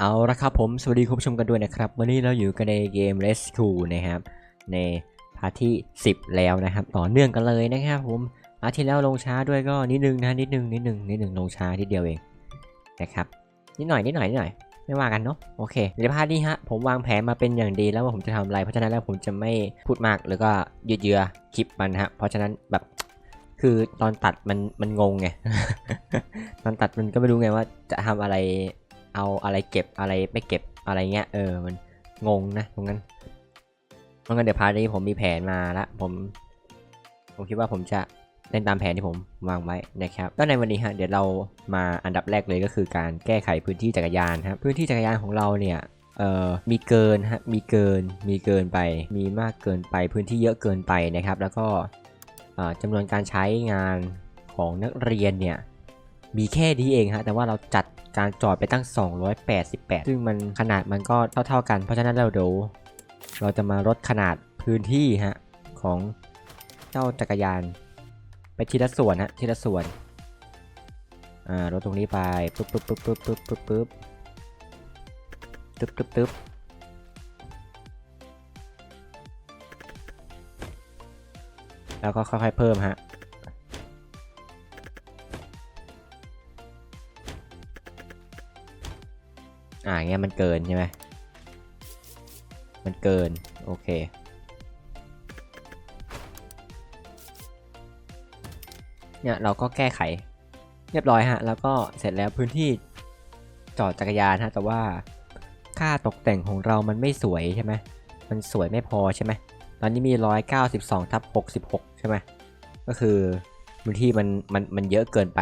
เอาละครับผมสวัสดีคุณผู้ชมกันด้วยนะครับ วันนี้เราอยู่กันในเกม Rescue นะครับ ในพาร์ทที่ 10 แล้วนะครับ ต่อเนื่องกันเลยนะครับผมพาร์ทที่แล้วลงช้าด้วยก็นิดนึงนะนิดนึงนิดนึงนิดนึงลงช้าทีเดียวเองนะครับนิดหน่อยนิดหน่อยนิดหน่อยไม่ว่ากันเนาะโอเคในพาร์ทนี้ฮะผมวางแผนมาเป็นอย่างดีแล้วว่าผมจะทำอะไร เพราะฉะนั้นแล้วผมจะไม่พูดมากหรือก็ยืดเยื้อคลิปมันฮะเพราะฉะนั้นแบบคือตอนตัดมันมันงงไงตอนตัดมันก็ไม่รู้ไงว่าจะทำอะไร เอาอะไรเก็บอะไรไม่เก็บอะไรเงี้ยเออมันงงนะตรงนั้นเพราะงั้นเดี๋ยวพาร์ทนี้ผมมีแผนมาละผม ผมคิดว่าผมจะเล่นตามแผนที่ผมวางไว้นะครับก็ในวันนี้ฮะเดี๋ยวเรามาอันดับแรกเลยก็คือการแก้ไขพื้นที่จักรยานครับพื้นที่จักรยานของเราเนี่ยเอ่อมีเกินฮะมีเกินมีเกินไป มีมากเกินไปพื้นที่เยอะเกินไปนะครับ แล้วก็เอ่อจำนวนการใช้งานของนักเรียนเนี่ยมีแค่นี้เองฮะแต่ว่าเราจัด การจอดไปตั้ง 288 ซึ่งมันขนาดมันก็เท่าๆกัน เพราะฉะนั้นเราเดี๋ยวเราจะมาลดขนาดพื้นที่ฮะของเจ้าจักรยาน ไปทีละส่วนฮะทีละส่วน อ่ารถตรงนี้ไปปึ๊บปึ๊บปึ๊บปึ๊บปึ๊บปึ๊บปึ๊บตึ๊บตึ๊บตึ๊บแล้วก็ค่อยๆเพิ่มฮะ อ่าเงี้ยมันเกินใช่ไหมมันเกิน โอเค เนี่ยเราก็แก้ไข เรียบร้อยฮะ แล้วก็เสร็จแล้วพื้นที่จอดจักรยานฮะ แต่ว่าค่าตกแต่งของเรามันไม่สวยใช่ไหม มันสวยไม่พอใช่ไหม ตอนนี้มี 192ทับ66 ใช่ไหม ก็คือพื้นที่มันมันมันเยอะเกินไป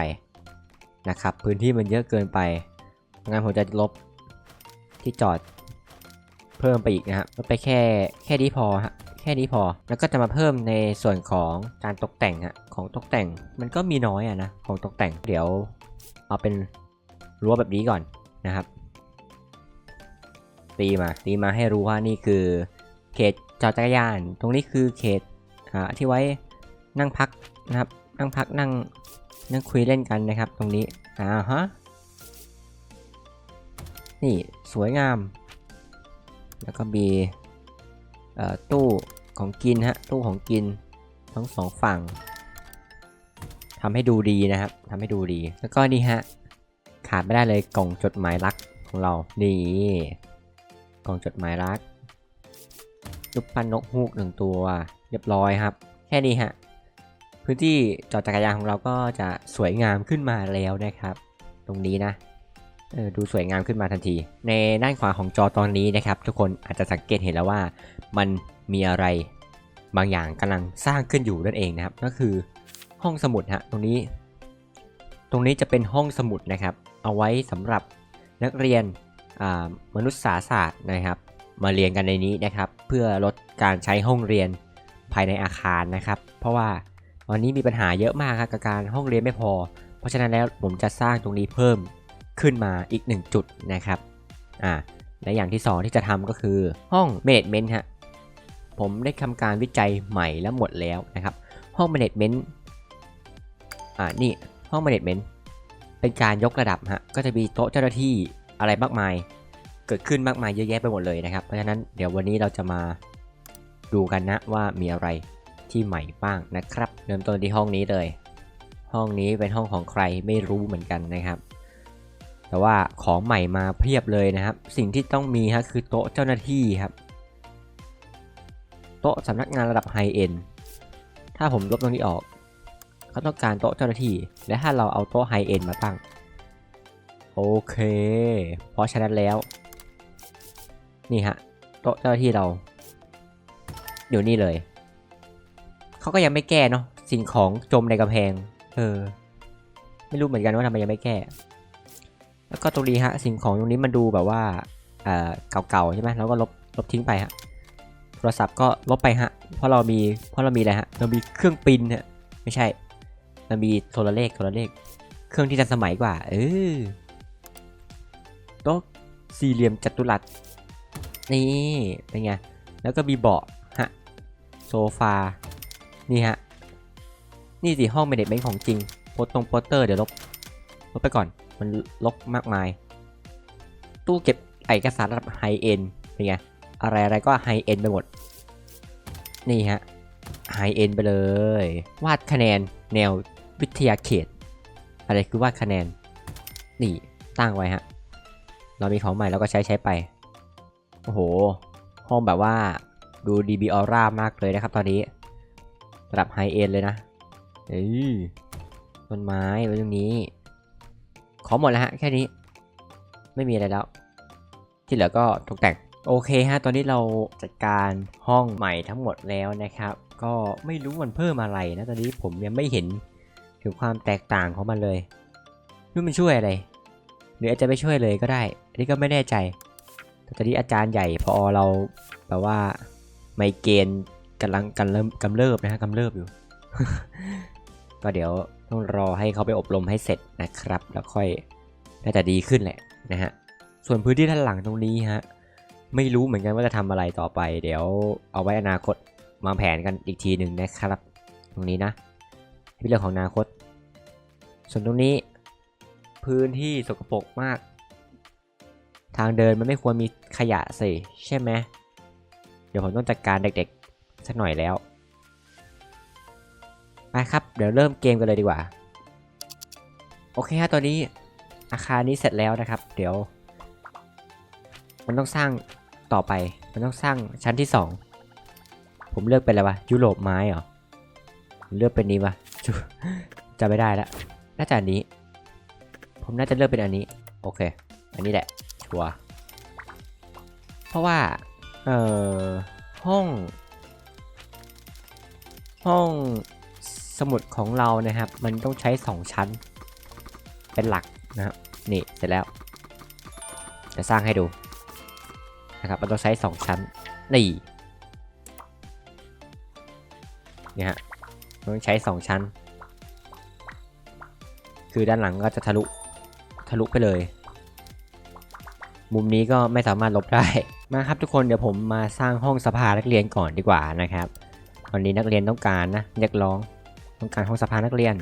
นะครับ พื้นที่มันเยอะเกินไปงั้นผมจะลบ ที่จอดเพิ่มไปอีกนะครับลดไปแค่แค่นี้พอฮะแค่นี้พอ แล้วก็จะมาเพิ่มในส่วนของการตกแต่งอะของตกแต่งมันก็มีน้อยอะนะของตกแต่งเดี๋ยวเอาเป็นรั้วแบบนี้ก่อนนะครับ ตีมาตีมาให้รู้ว่านี่คือเขตจอดจักรยาน ตรงนี้คือเขตอ่าที่ไว้นั่งพักนะครับ นั่งพักนั่งนั่งคุยเล่นกันนะครับ ตรงนี้อ่าฮะ นี่สวยงาม แล้วก็มีตู้ของกินฮะ ตู้ของกินทั้งสองฝั่งทำให้ดูดีนะครับทำให้ดูดี แล้วก็นี่ฮะ ขาดไม่ได้เลยกล่องจดหมายรักของเรา นี่ กล่องจดหมายรักรูปปั้นนกฮูกหนึ่งตัว เรียบร้อยครับ แค่นี้ฮะ พื้นที่จอดจักรยานของเราก็จะสวยงามขึ้นมาแล้วนะครับ ตรงนี้นะ เออดูสวยงามขึ้นมาทันที ในด้านขวาของจอตอนนี้นะครับ ทุกคนอาจจะสังเกตเห็นแล้วว่ามันมีอะไรบางอย่างกำลังสร้างขึ้นอยู่นั่นเองนะครับ ก็คือห้องสมุดฮะตรงนี้ ตรงนี้จะเป็นห้องสมุดนะครับ เอาไว้สำหรับนักเรียนมนุษยศาสตร์นะครับ มาเรียนกันในนี้นะครับ เพื่อลดการใช้ห้องเรียนภายในอาคารนะครับ เพราะว่าตอนนี้มีปัญหาเยอะมากครับกับการห้องเรียนไม่พอ เพราะฉะนั้นแล้วผมจะสร้างตรงนี้เพิ่ม ขึ้นมาอีก 1 จุดนะครับอ่าและอย่างที่ 2 ที่จะทำก็คือห้อง Management ฮะผมได้ทำการวิจัยใหม่แล้วหมดแล้วนะครับ ห้อง Management อ่านี่ห้อง Management เป็นการยกระดับฮะก็จะมีโต๊ะเจ้าหน้าที่อะไรมากมาย เกิดขึ้นมากมายเยอะแยะไปหมดเลยนะครับ เพราะฉะนั้นเดี๋ยววันนี้เราจะมาดูกันนะว่ามีอะไรที่ใหม่บ้างนะครับ เริ่มต้นที่ห้องนี้เลย ห้องนี้เป็นห้องของใครไม่รู้เหมือนกันนะครับ แต่ว่าของใหม่มาเพียบเลยนะครับ สิ่งที่ต้องมีฮะคือโต๊ะเจ้าหน้าที่ครับ โต๊ะสำนักงานระดับไฮเอ็นถ้าผมลบตรงนี้ออก เขาต้องการโต๊ะเจ้าหน้าที่ และถ้าเราเอาโต๊ะไฮเอ็นมาตั้ง โอเค เพราะฉะนั้นแล้ว นี่ฮะ โต๊ะเจ้าหน้าที่เรา อยู่นี่เลย เขาก็ยังไม่แก้เนาะสิ่งของจมในกำแพง เออ ไม่รู้เหมือนกันว่าทำไมยังไม่แก้ แล้วก็ตรงนี้ฮะสิ่งของตรงนี้มันดูแบบว่าเก่าๆใช่ไหมเราก็ลบลบทิ้งไปฮะโทรศัพท์ก็ลบไปฮะเพราะเรามีเพราะเรามีอะไรฮะเรามีเครื่องปรินฮะไม่ใช่เรามีโทรเลขโทรเลข เครื่องที่ทันสมัยกว่า เออโต๊ะสี่เหลี่ยมจัตุรัสนี่เป็นไงแล้วก็มีเบาะฮะโซฟานี่ฮะนี่สิห้องเมเนจเมนต์ของจริงโปสตรงโปสเตอร์เดี๋ยวลบลบไปก่อน มันลกมากมาย ตู้เก็บเอกสารระดับไฮเอ็นเป็นไง อะไรอะไรก็ไฮเอ็นไปหมด นี่ฮะไฮเอ็นไปเลย วาดคะแนนแนววิทยาเขต อะไรคือวาดคะแนน นี่ตั้งไว้ฮะ เรามีของใหม่เราก็ใช้ใช้ไป โอ้โห ห้องแบบว่าดูดีบีออร่ามากเลยนะครับตอนนี้ระดับไฮเอ็นเลยนะเอ้ยต้นไม้ไว้ตรงนี้ ขอหมดแล้วฮะแค่นี้ ไม่มีอะไรแล้ว ที่เหลือก็ตกแต่งโอเคฮะ ตอนนี้เราจัดการห้องใหม่ทั้งหมดแล้วนะครับ ก็ไม่รู้มันเพิ่มอะไรนะตอนนี้ผมยังไม่เห็นถึงความแตกต่างของมันเลยไม่รู้มันช่วยอะไร หรืออาจจะไม่ช่วยเลยก็ได้ อันนี้ก็ไม่แน่ใจ แต่ตอนนี้อาจารย์ใหญ่พอเราแบบว่าไมเกรนกำลังกันเริ่มกำเริบนะฮะกำเริบอยู่ ก็เดี๋ยว ต้องรอให้เขาไปอบรมให้เสร็จนะครับ แล้วค่อยน่าจะดีขึ้นแหละนะฮะส่วนพื้นที่ด้านหลังตรงนี้ฮะไม่รู้เหมือนกันว่าจะทำอะไรต่อไป เดี๋ยวเอาไว้อนาคตวาแผนกันอีกทีหนึ่งนะครับ ตรงนี้นะเป็นเรื่องของอนาคต ส่วนตรงนี้ พื้นที่สกปรกมาก ทางเดินมันไม่ควรมีขยะสิใช่ไหมเดี๋ยวผมต้องจัดการเด็กๆสักหน่อยแล้ว ไปครับ เดี๋ยวเริ่มเกมกันเลยดีกว่า โอเคฮะตอนนี้อาคารนี้เสร็จแล้วนะครับ เดี๋ยว มันต้องสร้างต่อไป มันต้องสร้างชั้นที่2ผมเลือกเป็นอะไรวะยุโรปไม้เหรอผมเลือกเป็นนี้วะจุจะไม่ได้ละน่าจะอันนี้ ผมน่าจะเลือกเป็นอันนี้ โอเค อันนี้แหละชัวเพราะว่า เอ่อ ห้อง ห้อง สมุดของเรานะครับ มันต้องใช้ 2 ชั้น เป็นหลักนะครับนี่เสร็จแล้ว จะสร้างให้ดูนะครับมันต้องใช้ 2 ชั้นนี่เนี่ยฮะต้องใช้ 2 ชั้น คือด้านหลังก็จะทะลุทะลุไปเลย มุมนี้ก็ไม่สามารถลบได้มาครับทุกคนเดี๋ยวผมมาสร้างห้องสภานักเรียนก่อนดีกว่านะครับ ตอนนี้นักเรียนต้องการนะเรียกร้อง ต้องการห้องสภานักเรียน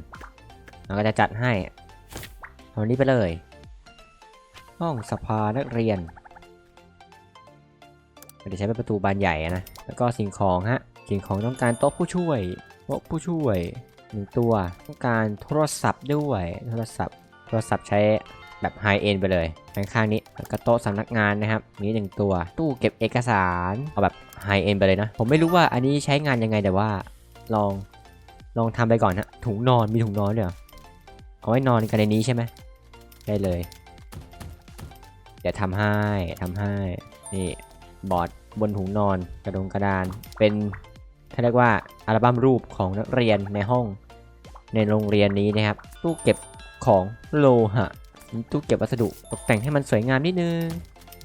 เราก็จะจัดให้เอานี้ไปเลย ห้องสภานักเรียนเดี๋ยวใช้เป็นประตูบานใหญ่นะ แล้วก็สิ่งของฮะ สิ่งของต้องการโต๊ะผู้ช่วยโต๊ะผู้ช่วยหนึ่งตัว ต้องการโทรศัพท์ด้วย โทรศัพท์ โทรศัพท์ใช้แบบไฮเอ็นไปเลยข้างนี้แล้วก็โต๊ะสำนักงานนะครับมีหนึ่งตัว ตู้เก็บเอกสาร เอาแบบไฮเอ็นไปเลยนะ ผมไม่รู้ว่าอันนี้ใช้งานยังไงแต่ว่า ลอง ลองทำไปก่อนฮะถุงนอนมีถุงนอนเด้วยเหรอเอาไว้นอนกันในนี้ใช่ไหมได้เลยเดี๋ยวทำให้ทำให้นี่บอร์ดบนถุงนอนกระดงกระดาน เป็นเขาเรียกว่าอัลบั้มรูปของนักเรียนในห้องในโรงเรียนนี้นะครับ ตู้เก็บของโลหะตู้เก็บวัสดุตกแต่งให้มันสวยงามนิดนึง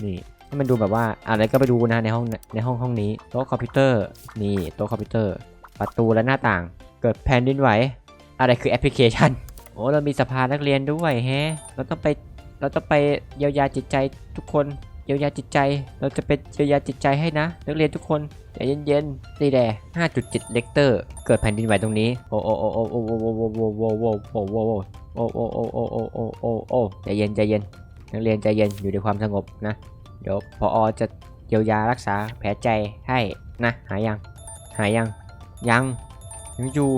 นี่ให้มันดูแบบว่าอะไรก็ไปดูนะในห้องในห้องห้องนี้โต๊ะคอมพิวเตอร์นี่โต๊ะคอมพิวเตอร์ ประตูและหน้าต่าง เกิดแผ่นดินไหว อะไรคือแอปพลิเคชัน โอ้เรามีสภานักเรียนด้วยแฮะ เราต้องไป เราต้องไปเยียวยาจิตใจทุกคน เยียวยาจิตใจ เราจะเป็นเยียวยาจิตใจให้นะ นักเรียนทุกคนใจเย็นๆนี่แหละ5.7เลกเตอร์ เกิดแผ่นดินไหวตรงนี้ โอ้โอโอโอโอโอโอโอโอโอ้โอ้โอ้โอ้โอ้โอ้โอ้โอ้โอ้โอ้โอ้โอ้โอ้ใจเย็นใจเย็นนักเรียนใจเย็นอยู่ในความสงบนะเดี๋ยวพอจะเยียวยารักษาแผลใจให้นะหายยังหายยังยัง ยังอยู่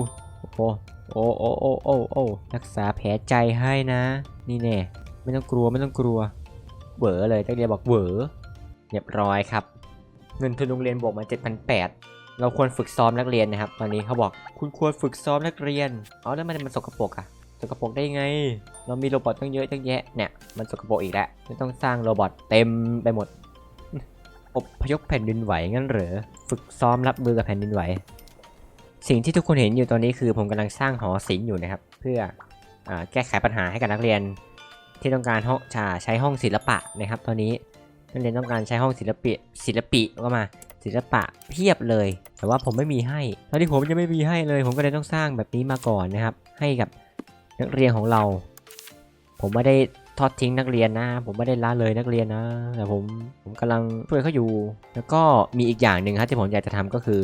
โอ้โอ้โอ้โอ้โอ้โอ้รักษาแผลใจให้นะ นี่แน่ไม่ต้องกลัวไม่ต้องกลัวเหวอเลยนักเรียบอกเหวอเรียบร้อยครับ เงินทุนโรงเรียนบวกมา 7,800 เราควรฝึกซ้อมนักเรียนนะครับ ตอนนี้เขาบอกคุณควรฝึกซ้อมนักเรียนเอาแล้วมันมันสกปรกอะสกปรกได้ไง เรามีโรบอทตั้งเยอะตั้งแยะเนี่ยมันสกปรกอีกแล้วไม่ต้องสร้างโรบอทเต็มไปหมดอบพยพแผ่นดินไหวงั้นเหรอฝึกซ้อมรับมือกับแผ่นดินไหว สิ่งที่ทุกคนเห็นอยู่ตอนนี้คือผมกำลังสร้างหอศิลป์อยู่นะครับ เพื่ออแก้ไขปัญหาให้กับนักเรียน ที่ต้องการห้องชาใช้ห้องศิลปะนะครับ ตอนนี้นักเรียนต้องการใช้ห้องศิลปะศิลปิก็มาศิลปะเพียบเลย แต่ว่าผมไม่มีให้ตอนที่ผมยังไม่มีให้เลย ผมก็เลยต้องสร้างแบบนี้มาก่อนนะครับ ให้กับนักเรียนของเรา ผมไม่ได้ทอดทิ้งนักเรียนนะ ผมไม่ได้ละเลยนักเรียนนะ แต่ผมผมกำลังช่วยเขาอยู่ แล้วก็มีอีกอย่างหนึ่งครับที่ผมอยากจะทำก็คือ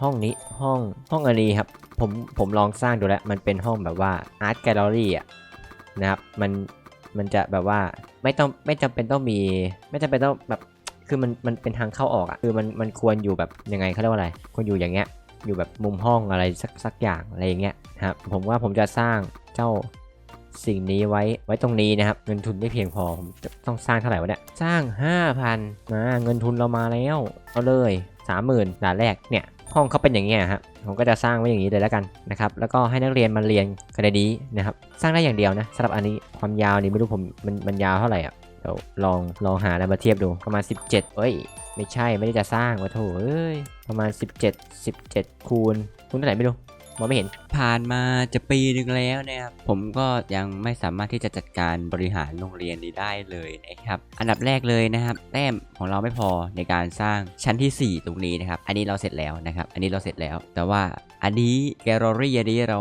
ห้องนี้ห้องห้องอันนี้ครับผมผมลองสร้างดูแล้ว มันเป็นห้องแบบว่าอาร์ตแกลเลอรี่อะนะครับมันมันจะแบบว่าไม่ต้องไม่จำเป็นต้องมี ไม่จำเป็นต้องแบบคือมันมันเป็นทางเข้าออกอะคือมันมันควรอยู่แบบยังไงเขาเรียกว่าอะไรควรอยู่อย่างเงี้ยอยู่แบบมุมห้องอะไรสักสักอย่างอะไรอย่างเงี้ยนะครับผมว่าผมจะสร้างเจ้าสิ่งนี้ไว้ไว้ตรงนี้นะครับ เงินทุนไม่เพียงพอผมจะต้องสร้างเท่าไหร่วะเนี่ยสร้าง 5,000มาเงินทุนเรามาแล้วเอาเลย 30,000ด่านแรกเนี่ยห้องเขาเป็นอย่างเงี้ยครับผมก็จะสร้างไว้อย่างนี้เลยแล้วกันนะครับแล้วก็ให้นักเรียนมาเรียนกันในนี้นะครับสร้างได้อย่างเดียวนะสำหรับอันนี้ความยาวนี่ไม่รู้ผมมันมันยาวเท่าไหร่อะเดี๋ยวลองลองหาอะไรมาเทียบดูประมาณ 17เอ้ยไม่ใช่ไม่ได้จะสร้างวะโถเอ้ยประมาณ 17 17 คูณคูณเท่าไหร่ไม่รู้ มองไม่เห็น ผ่านมาจะปีหนึ่งแล้วนะครับ ผมก็ยังไม่สามารถที่จะจัดการบริหารโรงเรียนนี้ได้เลยนะครับ อันดับแรกเลยนะครับ แต้มของเราไม่พอในการสร้างชั้นที่ 4 ตรงนี้นะครับ อันนี้เราเสร็จแล้วนะครับ อันนี้เราเสร็จแล้ว แต่ว่าอันนี้แกลเลอรี่อันนี้เรา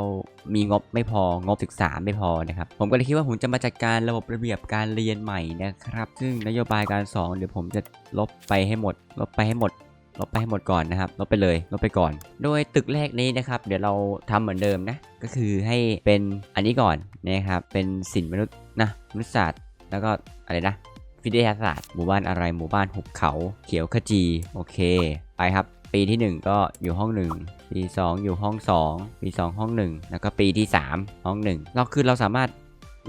มีงบไม่พองบศึกษาไม่พอนะครับ ผมก็เลยคิดว่าผมจะมาจัดการระบบระเบียบการเรียนใหม่นะครับ ซึ่งนโยบายการสอนเดี๋ยวผมจะลบไปให้หมด ลบไปให้หมด ลบไปให้หมดก่อนนะครับลบไปเลยลบไปก่อน โดยตึกแรกนี้นะครับ เดี๋ยวเราทำเหมือนเดิมนะ ก็คือให้เป็นอันนี้ก่อนนะครับเป็นศิลป์มนุษย์นะมนุษยศาสตร์แล้วก็อะไรนะวิทยาศาสตร์หมู่บ้านอะไรหมู่บ้านหุบเขา เขียวขจีโอเค ไปครับ ปีที่ 1 ก็อยู่ห้อง 1 ปี 2 อยู่ห้อง 2 ปี 2 ห้อง 1 แล้วก็ปีที่ 3 ห้อง 1 เราคือเราสามารถ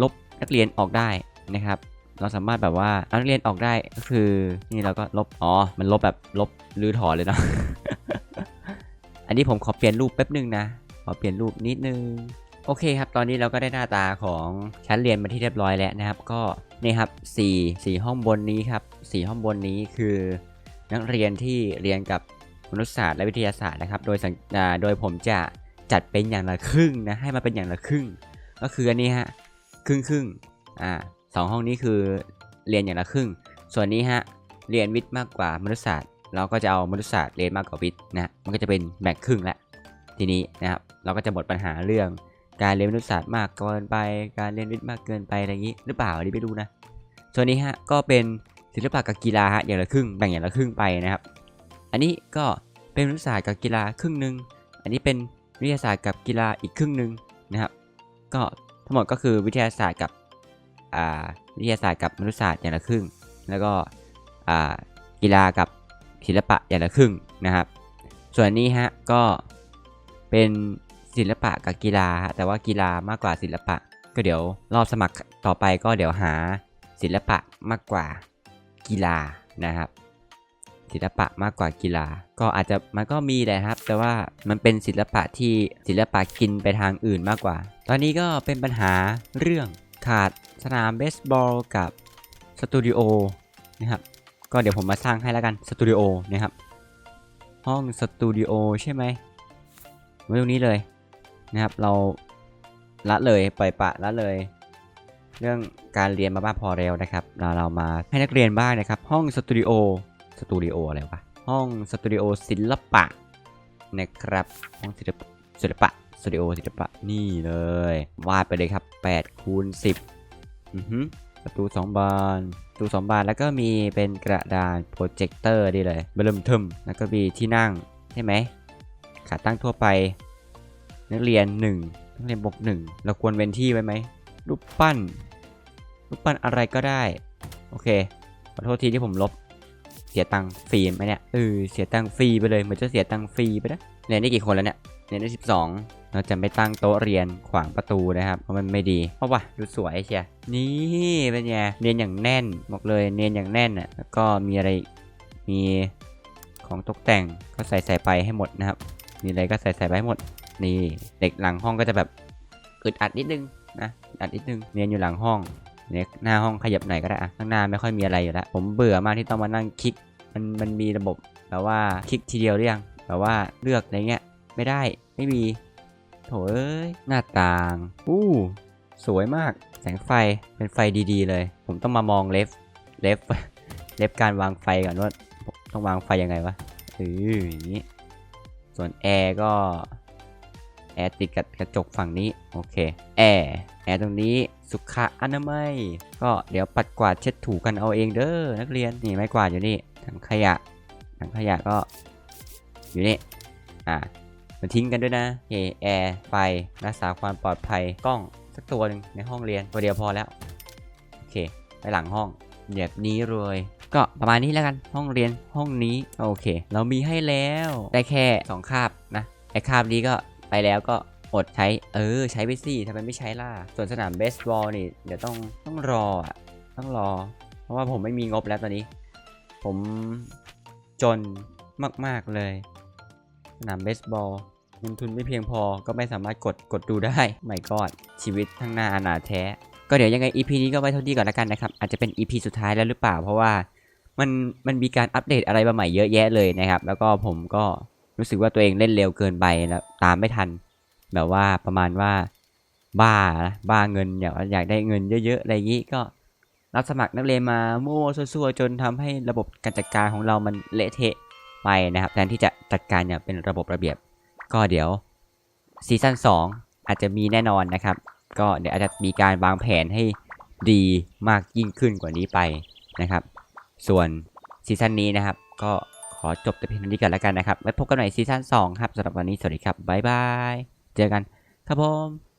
ลบนักเรียนออกได้นะครับ เราสามารถแบบว่าเอานักเรียนออกได้ก็คือนี่เราก็ลบอ๋อมันลบแบบลบรื้อถอนเลยเนาะอันนี้ผมขอเปลี่ยนรูปแป๊บนึงนะขอเปลี่ยนรูปนิดนึงโอเคครับ ตอนนี้เราก็ได้หน้าตาของชั้นเรียนมาที่เรียบร้อยแล้วนะครับ ก็นี่ครับ4 4ห้องบนนี้ครับ4ห้องบนนี้คือนักเรียนที่เรียนกับมนุษยศาสตร์และวิทยาศาสตร์นะครับ โดยสังโดยผมจะจัดเป็นอย่างละครึ่งนะให้มาเป็นอย่างละครึ่ง ก็คืออันนี้ฮะครึ่งครึ่งอ่า สองห้องนี้คือเรียนอย่างละครึ่ง ส่วนนี้ฮะเรียนวิทย์มากกว่ามนุษยศาสตร์ เราก็จะเอามนุษยศาสตร์เรียนมากกว่าวิทย์นะมันก็จะเป็นแบ่งครึ่งละทีนี้นะครับเราก็จะหมดปัญหาเรื่องการเรียนมนุษยศาสตร์มากเกินไป การเรียนวิทย์มากเกินไปอะไรอย่างนี้ หรือเปล่าอันนี้ไม่รู้นะ ส่วนนี้ฮะก็เป็นศิลปะกับกีฬาฮะอย่างละครึ่งแบ่งอย่างละครึ่งไปนะครับ อันนี้ก็เป็นมนุษยศาสตร์กับกีฬาครึ่งหนึ่งอันนี้เป็นวิทยาศาสตร์กับกีฬาอีกครึ่งหนึ่งนะครับ ก็ทั้งหมดก็คือวิทยาศาสตร์กับ วิทยาศาสตร์กับมนุษยศาสตร์อย่างละครึ่ง แล้วก็กีฬากับศิลปะอย่างละครึ่งนะครับ ส่วนนี้ฮะก็เป็นศิลปะกับกีฬาฮะแต่ว่ากีฬามากกว่าศิลปะ ก็เดี๋ยวรอบสมัครต่อไปก็เดี๋ยวหาศิลปะมากกว่ากีฬานะครับ ศิลปะมากกว่ากีฬา ก็อาจจะมันก็มีแหละครับ แต่ว่ามันเป็นศิลปะที่ศิลปะกินไปทางอื่นมากกว่า ตอนนี้ก็เป็นปัญหาเรื่องขาด สนามเบสบอลกับสตูดิโอนะครับก็เดี๋ยวผมมาสร้างให้แล้วกันสตูดิโอนะครับห้องสตูดิโอใช่ไหมไว้ตรงนี้เลยนะครับเราละเลยปล่อยปะละเลย เรื่องการเรียนมาบ้างพอแล้วนะครับ เราเรามาให้นักเรียนบ้างนะครับ ห้องสตูดิโอสตูดิโออะไรวะห้องสตูดิโอศิลปะนะครับห้องศิลปะศิลปะสตูดิโอศิลปะนี่เลยวาดไปเลยครับ8คูณ10 อือฮึประตู2บานประตู2บานแล้วก็มีเป็นกระดานโปรเจคเตอร์นี่เลยเบลมทึมแล้วก็มีที่นั่งใช่ไหมขาตั้งทั่วไป นักเรียน1นักเรียนบวก1เราควรเว้นที่ไว้ไหมรูปปั้นรูปปั้นอะไรก็ได้ โอเคขอโทษทีที่ผมลบเสียตังค์ฟรีไหมเนี่ยเออเสียตังค์ฟรีไปเลยเหมือนจะเสียตังค์ฟรีไปนะเรียนได้กี่คนแล้วเนี่ยเรียนได้สิบสอง เราจะไม่ตั้งโต๊ะเรียนขวางประตูนะครับ เพราะมันไม่ดีเพราะว่าดูสวยเชียนี่เป็นไงเรียนอย่างแน่นบอกเลยเรียนอย่างแน่นอะแล้วก็มีอะไรมีของตกแต่งก็ใส่ใส่ไปให้หมดนะครับ มีอะไรก็ใส่ใส่ไปให้หมด นี่เด็กหลังห้องก็จะแบบอึดอัดนิดนึงนะอึดอัดนิดนึงเรียนอยู่หลังห้องเนี่ยหน้าห้องขยับหน่อยก็ได้อะข้างหน้าไม่ค่อยมีอะไรอยู่แล้วผมเบื่อมากที่ต้องมานั่งคลิกมันมันมีระบบแบบว่าคลิกทีเดียวหรือยังแบบว่าเลือกอะไรเงี้ยไม่ได้ไม่มี โถเอ้ยหน้าต่าง อู้ สวยมาก แสงไฟ เป็นไฟดีๆเลย ผมต้องมามองเลฟ เลฟ เลฟการวางไฟก่อนว่า ต้องวางไฟยังไงวะเอออย่างนี้ ส่วนแอร์ก็ แอร์ติดกับกระจกฝั่งนี้ โอเค แอร์ แอร์ตรงนี้ สุขอนามัย ก็เดี๋ยวปัดกวาดเช็ดถูกันเอาเองเด้อ นักเรียน นี่ไม้กวาดอยู่นี่ ถังขยะ ถังขยะก็ อยู่นี่ อ่า มาทิ้งกันด้วยนะเอแอร์ไฟรักษาความปลอดภัยกล้องสักตัวหนึ่งในห้องเรียนตัวเดียวพอแล้วโอเค ไปหลังห้องแบบนี้เลยก็ประมาณนี้แล้วกันห้องเรียนห้องนี้โอเค เรามีให้แล้วได้แค่สองคาบนะไอ้คาบนี้ก็ไปแล้วก็อดใช้เออใช้ไปสิทำไมไม่ใช้ล่ะ ส่วนสนามเบสบอลนี่เดี๋ยวต้องต้องรออะต้องรอ เพราะว่าผมไม่มีงบแล้วตอนนี้ ผมจนมาก ๆ เลย สนามเบสบอลเงินทุนไม่เพียงพอก็ไม่สามารถกดกดดูได้ไม่กอดชีวิตข้างหน้าอนาแท้ ก็เดี๋ยวยังไง EP นี้ก็ไว้เท่านี้ก่อนล้วกันนะครับ อาจจะเป็น EP สุดท้ายแล้วหรือเปล่า เพราะว่ามันมันมีการอัปเดตอะไรมาใหม่เยอะแยะเลยนะครับ แล้วก็ผมก็รู้สึกว่าตัวเองเล่นเร็วเกินไปแล้วตามไม่ทัน แบบว่าประมาณว่าบ้าบ้าเงินอยากอยากได้เงินเยอะๆอะไรอย่างนี้ก็รับสมัครนักเรียนมามั่วซั่วๆจนทำให้ระบบการจัดการของเรามันเละเทะ ไปนะครับแทนที่จะจัดการอย่างเป็นระบบระเบียบ ก็เดี๋ยวซีซั่น2 อาจจะมีแน่นอนนะครับ ก็เดี๋ยวอาจจะมีการวางแผนให้ดีมากยิ่งขึ้นกว่านี้ไปนะครับ ส่วนซีซั่นนี้นะครับ ก็ขอจบแต่เพียงเท่านี้ก่อนแล้วกันนะครับไว้พบกันใหม่ซีซั่น2ครับสำหรับวันนี้สวัสดีครับบ๊ายบายเจอกันครับผม